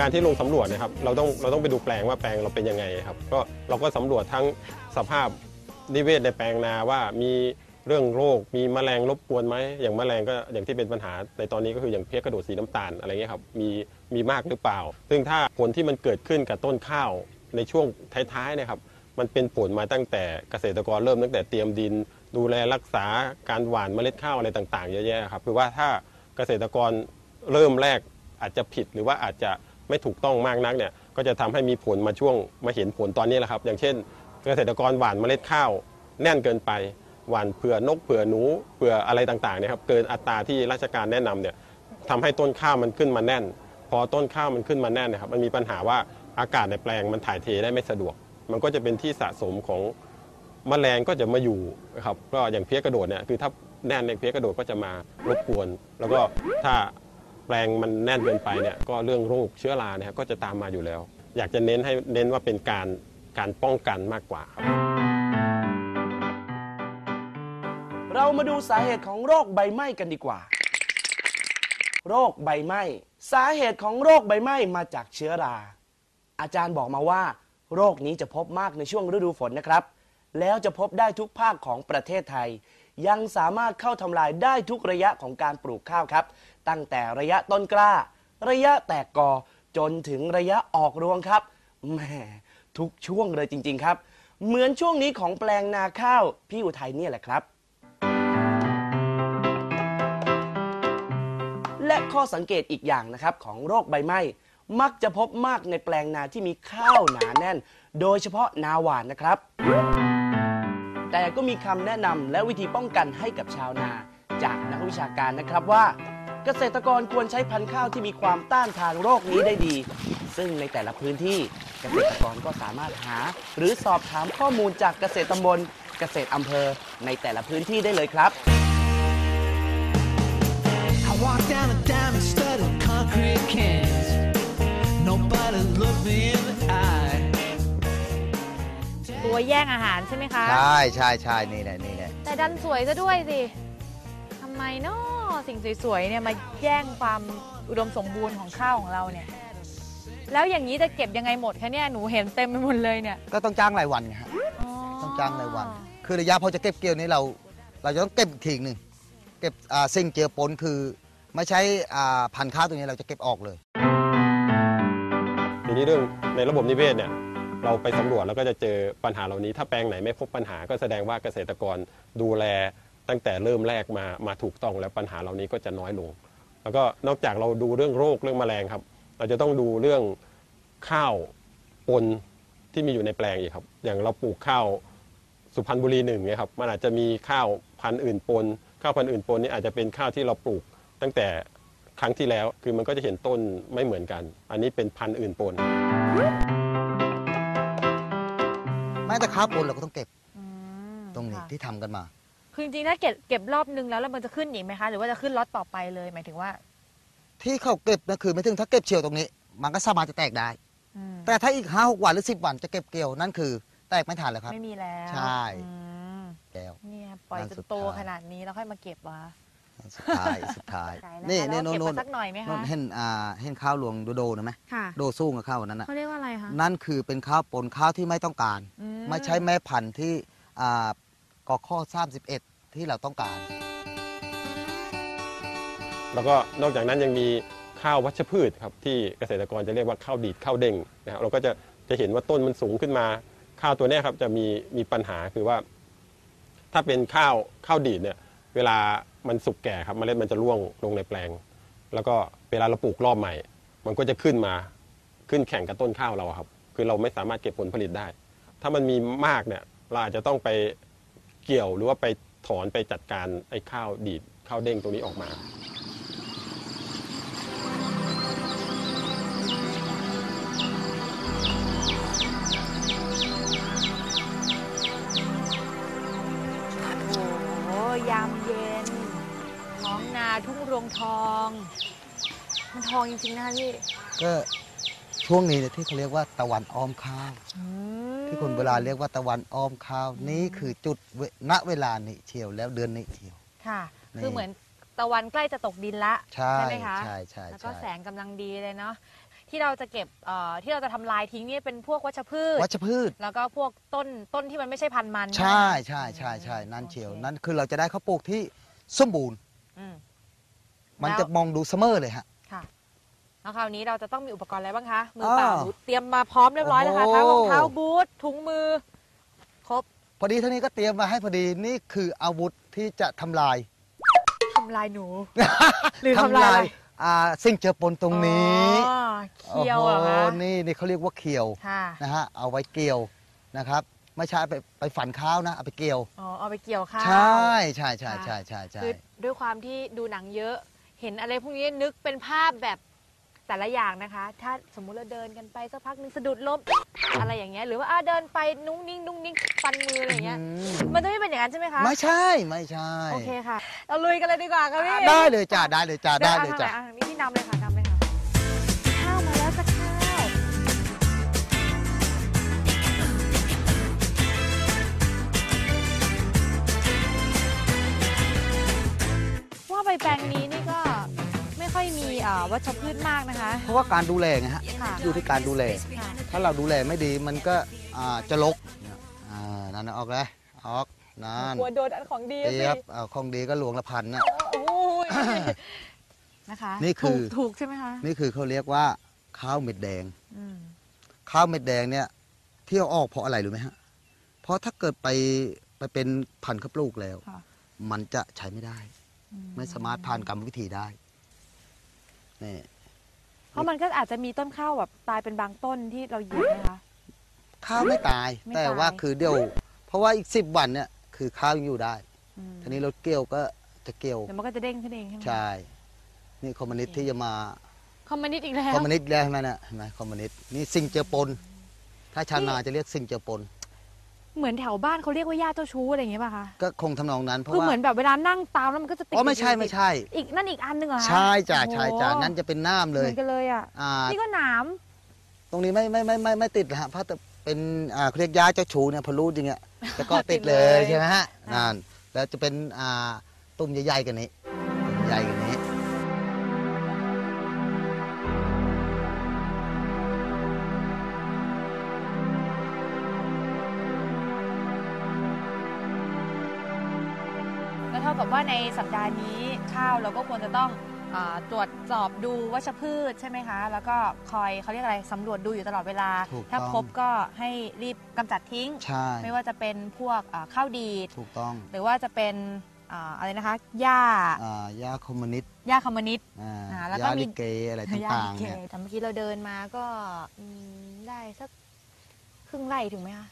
การที่ลงสำรวจนะครับเราต้องเราต้องไปดูแปลงว่าแปลงเราเป็นยังไงครับก็เราก็สำรวจทั้งสภาพนิเวศในแปลงนาว่ามีเรื่องโรคมีแมลงรบกวนไหมอย่างแมลงก็อย่างที่เป็นปัญหาในตอนนี้ก็คืออย่างเพี้ยกระโดดสีน้ำตาลอะไรเงี้ยครับมีมีมากหรือเปล่า ซึ่งถ้าผลที่มันเกิดขึ้นกับต้นข้าวในช่วงท้ายๆนะครับมันเป็นผลมาตั้งแต่เกษตรกรเริ่มตั้งแต่เตรียมดิน ดูแลรักษาการหว่านเมล็ดข้าวอะไรต่างๆเยอะแยะครับคือว่าถ้าเกษตรกรเริ่มแรกอาจจะผิดหรือว่าอาจจะ ไม่ถูกต้องมากนักเนี่ยก็จะทำให้มีผลมาช่วงมาเห็นผลตอนนี้แหละครับ อย่างเช่น เกษตรกรหว่านเมล็ดข้าวแน่นเกินไปหว่านเผื่อนกเผื่อหนูเผื่ออะไรต่างๆเนี่ยครับเกินอัตราที่ราชการแนะนำเนี่ยทำให้ต้นข้าวมันขึ้นมาแน่น พอต้นข้าวมันขึ้นมาแน่นนะครับมันมีปัญหาว่าอากาศในแปลงมันถ่ายเทได้ไม่สะดวก มันก็จะเป็นที่สะสมของแมลงก็จะมาอยู่นะครับก็อย่างเพี้ยกระโดดเนี่ยคือถ้าแน่นเนี่ยเพี้ยกระโดดก็จะมารบกวน แล้วก็ถ้า แปลงมันแน่นเกินไปเนี่ยก็เรื่องโรคเชื้อราเนี่ยครก็จะตามมาอยู่แล้ว อยากจะเน้นให้เน้นว่าเป็นการการป้องกันมากกว่าครับ เรามาดูสาเหตุของโรคใบไหม้กันดีกว่า โรคใบไหม้สาเหตุของโรคใบไหม้มาจากเชื้อรา อาจารย์บอกมาว่า โรคนี้จะพบมากในช่วงฤดูฝนนะครับ แล้วจะพบได้ทุกภาคของประเทศไทย ยังสามารถเข้าทำลายได้ทุกระยะของการปลูกข้าวครับ ตั้งแต่ระยะต้นกล้า ระยะแตกกอจนถึงระยะออกรวงครับแหมทุกช่วงเลยจริง ๆ ครับ เหมือนช่วงนี้ของแปลงนาข้าวพี่อุทัยเนี่ยแหละครับ และข้อสังเกตอีกอย่างนะครับของโรคใบไหม้มักจะพบมากในแปลงนาที่มีข้าวหนาแน่น โดยเฉพาะนาหวานนะครับ แต่ก็มีคำแนะนำและวิธีป้องกันให้กับชาวนา จากนักวิชาการนะครับว่า เกษตรกรควรใช้พันธุ์ข้าวที่มีความต้านทานโรคนี้ได้ดี ซึ่งในแต่ละพื้นที่เกษตรกรก็สามารถหา หรือสอบถามข้อมูลจากเกษตรตำบล เกษตรอำเภอในแต่ละพื้นที่ได้เลยครับ I walk down a diamond stud. ตัวแย่งอาหารใช่ไหมคะ ใช่ใช่ใช่นี่แหละนี่แหละแต่ดันสวยซะด้วยสิทำไมเนาะสิ่งสวยๆเนี่ยมาแย่งความอุดมสมบูรณ์ของข้าวของเราเนี่ย แล้วอย่างนี้จะเก็บยังไงหมดคะเนี่ยหนูเห็นเต็มไปหมดเลยเนี่ยก็ต้องจ้างรายวันไงฮะต้องจ้างรายวัน คือระยะพอจะเก็บเกี่ยวนี้เรา เราจะต้องเก็บอีกทีหนึ่งเก็บอ่าสิ่งเจือปนคือ ไม่ใช้อ่าพันธุ์ข้าวตัวนี้เราจะเก็บออกเลย ทีนี้เรื่องในระบบนิเวศเนี่ย เราไปสำรวจแล้วก็จะเจอปัญหาเหล่านี้ ถ้าแปลงไหนไม่พบปัญหาก็แสดงว่าเกษตรกรดูแลตั้งแต่เริ่มแรกมามาถูกต้องแล้วปัญหาเหล่านี้ก็จะน้อยลง แล้วก็นอกจากเราดูเรื่องโรคเรื่องแมลงครับ เราจะต้องดูเรื่องข้าวปนที่มีอยู่ในแปลงอีกครับ อย่างเราปลูกข้าวสุพรรณบุรีหนึ่งเนี่ยครับมันอาจจะมีข้าวพันธุ์อื่นปน ข้าวพันธุ์อื่นปนนี่อาจจะเป็นข้าวที่เราปลูกตั้งแต่ครั้งที่แล้วคือมันก็จะเห็นต้นไม่เหมือนกัน อันนี้เป็นพันธุ์อื่นปน ม้แต่ข้าวปนเราก็ต้องเก็บอืมตรงนี้ค่ะที่ทำกันมา คือจริงๆถ้าเก็บเก็บรอบนึงแล้วแล้วมันจะขึ้นอีกไหมคะ หรือว่าจะขึ้นล็อตต่อไปเลยหมายถึงว่าที่เขาเก็บนะคือไม่ถึงถ้าเก็บเฉียวตรงนี้ มันก็สามารถจะแตกได้ อืมแต่ถ้าอีกห้าหกวันหรือสิบวันจะเก็บเกี่ยวนั่นคือ แตกไม่ทันแล้วครับ ไม่มีแล้วใช่ อืมแก้ว เนี่ยปล่อยนั่นจสุนดโตท้าย ขนาดนี้แล้วค่อยมาเก็บวะสุดท้ายสุดท้ายใช่นะคะนี่แล้นี่วโน่นเก็บโน่มานสักหน่อยไหมโน่คะนเห็นอ่าเห็นข้าวหลวงโดโดนะไหมค่ะโดสู้กับข้าวนั้นนะเขาเรียกว่าอะไรคะนั่นคือเป็นข้าวปนข้าวที่ไม่ต้องการ อื ไม่ใช่แม่พันธุ์ที่อ่ากอข้อ31 ที่เราต้องการ แล้วก็นอกจากนั้นยังมีข้าววัชพืชครับที่เกษตรกรจะเรียกว่าข้าวดีดข้าวเด้งนะครับเราก็จะจะเห็นว่าต้นมันสูงขึ้นมา ข้าวตัวนี้ครับจะมีมีปัญหาคือว่า ถ้าเป็นข้าวข้าวดีดเนี่ยเวลามันสุกแก่ครับเมล็ดมันจะร่วงลงในแปลง แล้วก็เวลาเราปลูกรอบใหม่ มันก็จะขึ้นมาขึ้นแข่งกับต้นข้าวเราครับ คือเราไม่สามารถเก็บผลผลิตได้ ถ้ามันมีมากเนี่ยเราอาจจะต้องไปเกี่ยวหรือว่าไปถอนไปจัดการไอ้ข้าวดีดข้าวเด้งตรงนี้ออกมา โอ้โหยามเย็น ท้องนาทุ่งรวงทอง มันทองจริงๆนะคะพี่ก็ช่วงนี้เนี่ยที่เขาเรียกว่าตะวันอ้อมข้าว อืม ที่คนโบราณเรียกว่าตะวันอ้อมข้าวนี่คือจุดเวณเวลานี้เชียวแล้วเดือนนี้เชียว ค่ะ นี่ คือเหมือนตะวันใกล้จะตกดินละใช่ไหมคะใช่ใช่แล้วก็ใช่แสงกำลังดีเลยเนาะที่เราจะเก็บเอ่อที่เราจะทำลายทิ้งเนี่ยเป็นพวกวัชพืช วัชพืช แล้วก็พวกต้นต้นที่มันไม่ใช่พันธุ์มันใช่ไหมใช่ใช่ใช่นั่นเชียวโอคนั่นคือเราจะได้ข้าวปลูกที่สมบูรณ์ อืม มันแล้ว จะมองดูเสมอเลยฮะค่ะ แล้วคราวนี้เราจะต้องมีอุปกรณ์อะไรบ้างคะมืออ้าวเปล่าเตรียมมาพร้อมเรียบร้อยแล้วค่ะโอ้ทั้งโหรองเท้าบูทถุงมือครบพอดีเท่านี้ก็เตรียมมาให้พอดีนี่คืออาวุธที่จะทำลายทำลายหนู หรือทำลายอะไร อ่าสิ่งเจือปนตรงนี้อ๋อเคียวเหรอโอ้คะโหนี่นี่เขาเรียกว่าเคียวค่ะนะฮะเอาไว้เกี่ยวนะครับไม่ใช่ไปไปฝันข้าวนะเอาไปเกี่ยว อ๋อเอาไปเกี่ยวข้าว ใช่ใช่ใช่ใช่ใช่ใช่ คือด้วยความที่ดูหนังเยอะ เห็นอะไรพวกนี้นึกเป็นภาพแบบ แต่ละอย่างนะคะ ถ้าสมมุติเราเดินกันไปสักพักหนึงสะดุดล้มอะไรอย่างเงี้ยหรือว่าอะเดินไปนุ่งนิ่งนุ่งนิ่งฟันมืออะไรอย่างเงี้ยอืมมันจะไม่เป็นอย่างนั้นใช่ไหมคะไม่ใช่ไม่ใช่โอเคค่ะเราลุยกันเลยดีกว่าค่ะพี่ได้เลยจ้าได้เลยจ้าได้เลยดินจ้าทางไหนอะนี่พี่นำเลยค่ะนำเลย วัชพืชมากนะคะ เพราะว่าการดูแลไงฮะค่ะ อยู่ที่การดูแล ค่ะถ้าเราดูแลไม่ดีมันก็อ่าจะลกอ่านั่นนะออกเลยออกนั่นกลัวโดนอันของดีอะเตีสิยบเอาของดีก็หลวงละพันนะ โอ้ยนะคะนี่คือ ถูกถูกใช่ไหมคะนี่คือเขาเรียกว่าข้าวเม็ดแดง อืมข้าวเม็ดแดงเนี่ยที่เอาออกเพราะอะไรรู้ไหมฮะ เพราะถ้าเกิดไปไปเป็นพันธุ์ข้าวปลูกแล้ว ค่ะมันจะใช้ไม่ได้ อืไม่สามารถผ่านกรรมวิธีได้ นี่ เพราะมันก็อาจจะมีต้นข้าวแบบตายเป็นบางต้นที่เราเหยียบนะคะ ข้าวไม่ตาย ไม่แต่ตายว่าคือเดี๋ยว เพราะว่าอีกสิบวันเนี่ยคือข้าวยังอยู่ได้ อืมทีนี้รถเกี่ยวก็จะเกี่ยว เดี๋ยวมันก็จะเด้งขึ้นเองใช่ไหมใช่ นี่คอมมิวนิสต์ที่จะมา คอมมิวนิสต์อีกแล้ว คอมมิวนิสต์แล้วใช่ไหมนะเห็นไหมคอมมิวนิสต์นี่สิ่งเจือปน ถ้าชาวนาจะเรียกสิ่งเจือปน เหมือนแถวบ้านเขาเรียกว่าญาติเจ้าชู้อะไรอย่างเงี้ยป่ะคะก็คงทำนองนั้นเพราะคือว่าเหมือนแบบเวลานั่งตามแล้วมันก็จะติดอ๋อไม่ใช่ติดไม่ใช่ อีกนั่นอีกอันหนึ่งเหรอคะใช่จ้ะใช่จ้ะโอ้โหนั่นจะเป็นน้ำเหเลมืยอนกันเลยอะอ่านี่ก็หนามตรงนี้ไม่ไม่ไม่ไม่ไม่ติดนะฮะเพราะแต่เป็นอ่าเขาเรียกยาเจ้าชูเนี่ยพอรู้จริงอะจะก็ติดเลยใช่ไหมฮะนั่นแล้วจะเป็นอ่าตุ่มใหญ่ๆกันนี้ตุ่มใหญ่กันนี้ากับว่าในสัปดาห์นี้ข้าวเราก็ควรจะต้องอาตรวจสอบดูวัชพืชใช่ไหมคะ แล้วก็คอยเขาเรียกอะไรสำรวจดูอยู่ตลอดเวลา ถูกถ้าต้องพบก็ให้รีบกำจัดทิ้ง ใช่ไม่ว่าจะเป็นพวกอ่าข้าวดีด ถูกต้องหรือว่าจะเป็นอ่าอะไรนะคะหญ้าอ่ายาคอมมิวนิสต์หญ้าคอมมิวนิสต์ อ่าอ่าแล้วก็ยามี ลิเกอะไรหญ้าต่างลิๆเกเนี่ยแต่เมื่อกี้เราเดินมาก็อืมได้สักครึ่งไร่ถึงไหมคะ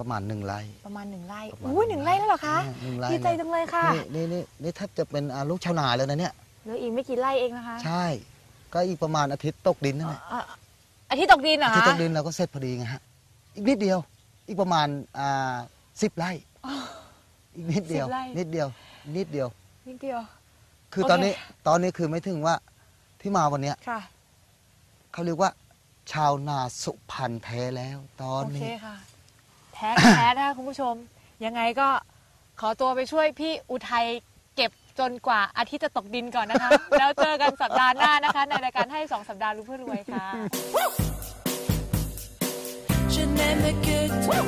ประมาณหนึ่งไร่ ประมาณหนึ่งไร่ประมาณอุ้ยหนึ่งไร่แล้วเหรอคะเนี่ยหนึ่งไร่ ดีใจจังเลยค่ะนี่นี่นี่นี่แทบจะเป็นอ่าลูกชาวนาแล้วนะเนี่ย เหลืออีกไม่กี่ไร่เองนะคะใช่ ก็อีกประมาณอาทิตย์ตกดินนั่นแหละอะอาทิตย์ตกดินเหรออาทิตย์คะตกดินเราก็เสร็จพอดีไงฮะ อีกนิดเดียว อีกประมาณอ่าสิบไร่อีกนิดเดียว สิบไร่ นิดเดียว นิดเดียว นิดเดียว คือโอเค ตอนนี้ตอนนี้คือไม่ถึงว่าที่มาวันเนี้ยค่ะ เขาเรียกว่า ชาวนาสุพรรณแท้แล้ว ตอนโอเคนี้ ค่ะแท้แท้นะคะคุณผู้ชม ยังไงก็ขอตัวไปช่วยพี่อุทัยเก็บจนกว่าอาทิตย์จะตกดินก่อนนะคะ แล้วเจอกันสัปดาห์หน้านะคะ ในรายการให้สองสัปดาห์รู้เพื่อรวยค่ะ Je n'aime que toi,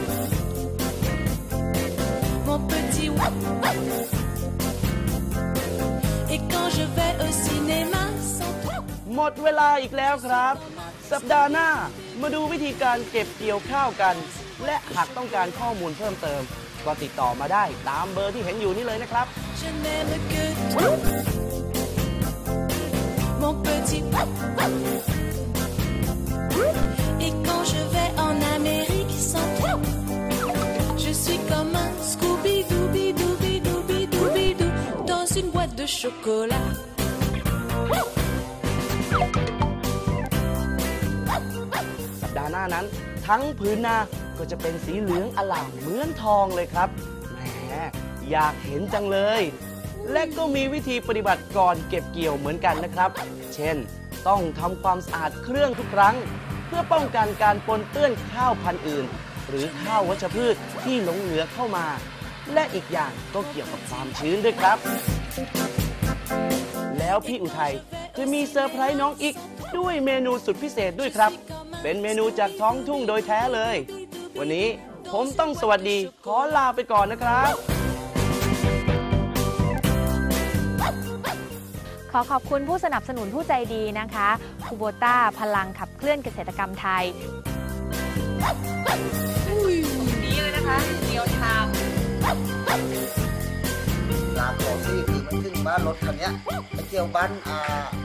mon petit wap wap. Et quand je vais au cinéma sans toi, หมดเวลาอีกแล้วครับ สัปดาห์หน้ามาดูวิธีการเก็บเกี่ยวข้าวกัน และหากต้องการข้อมูลเพิ่มเติม ก็ติดต่อมาได้ตามเบอร์ที่เห็นอยู่นี่เลยนะครับ je n'aime que toi, mon petit wap wap. Et quand je vais en Amérique sans toi, je suis comme un Scooby-Dooby-Dooby-Dooby-Dooby-Doo dans une boîte de chocolat. สัปดาห์หน้านั้น ทั้งพื้นนาก็จะเป็นสีเหลืองอลามเหมือนทองเลยครับแหมอยากเห็นจังเลย และก็มีวิธีปฏิบัติก่อนเก็บเกี่ยวเหมือนกันนะครับ เช่น ต้องทำความสะอาดเครื่องทุกครั้ง เพื่อป้องกันการปนเปื้อนข้าวพันธุ์อื่น หรือข้าววัชพืชที่หลงเหลือเข้ามา และอีกอย่างก็เกี่ยวกับความชื้นด้วยครับ แล้วพี่อุทัยจะมีเซอร์ไพรส์น้องอีกด้วยเมนูสุดพิเศษด้วยครับ เป็นเมนูจากท้องทุ่งโดยแท้เลย วันนี้ผมต้องสวัสดีขอลาไปก่อนนะครับ ขอขอบคุณผู้สนับสนุนผู้ใจดีนะคะคูโบต้าพลังขับเคลื่อนเกษตรกรรมไทยนี้เลยนะคะเดียวทามลาของที่คือมันขึ้นบ้านรถคันเนี้ยไปเกี่ยวบ้านอ่า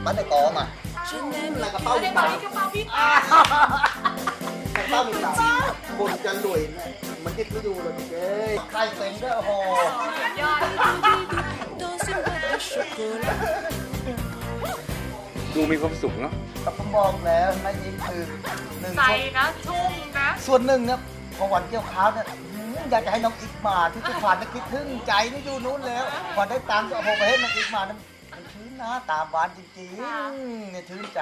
บ้านในกอมา Je n'aime แล้วกระเป๋ามีตังค์กระเป๋ามีตังค์คนจะรวยนะมันคิดไม่ดูเลยเจ้ยใครเป็นด้วยโอ้โห dans une boîte de chocolat. ดูมีความสุขเนาะแต่ผมบอกแล้วนะยิ้มคือหนึ่งใส่ส่วนนะชุ่มนะ ส่วนหนึ่งเนี่ยพอวันเกี่ยวข้าวเนี่ยหืมอยากจะให้น้องอีกมาที่ทุกวันนะคิดถึงใจนี่อยู่นู้นแล้ววันได้ตังค์ก็เอาผมไปให้น้องอีกมานะ มันชื่นนะตามบ้านจริงๆเนี่ยชื่นใจ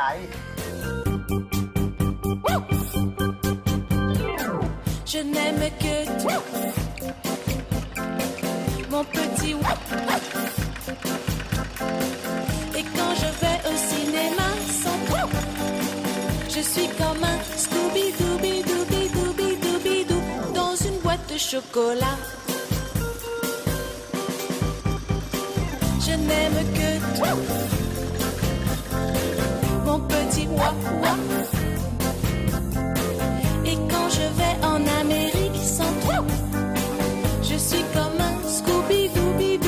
Je n'aime que toi, mon petit wa- Et quand je vais au cinéma sans toi, je suis comme un Scooby-Dooby-Dooby-Dooby-Dooby-Doo dans une boîte de chocolat. N'aime que toi, mon petit wa-wa. Et quand je vais en Amérique sans toi, je suis comme un Scooby-Dooby-Dooby-Dooby-Dooby-Doo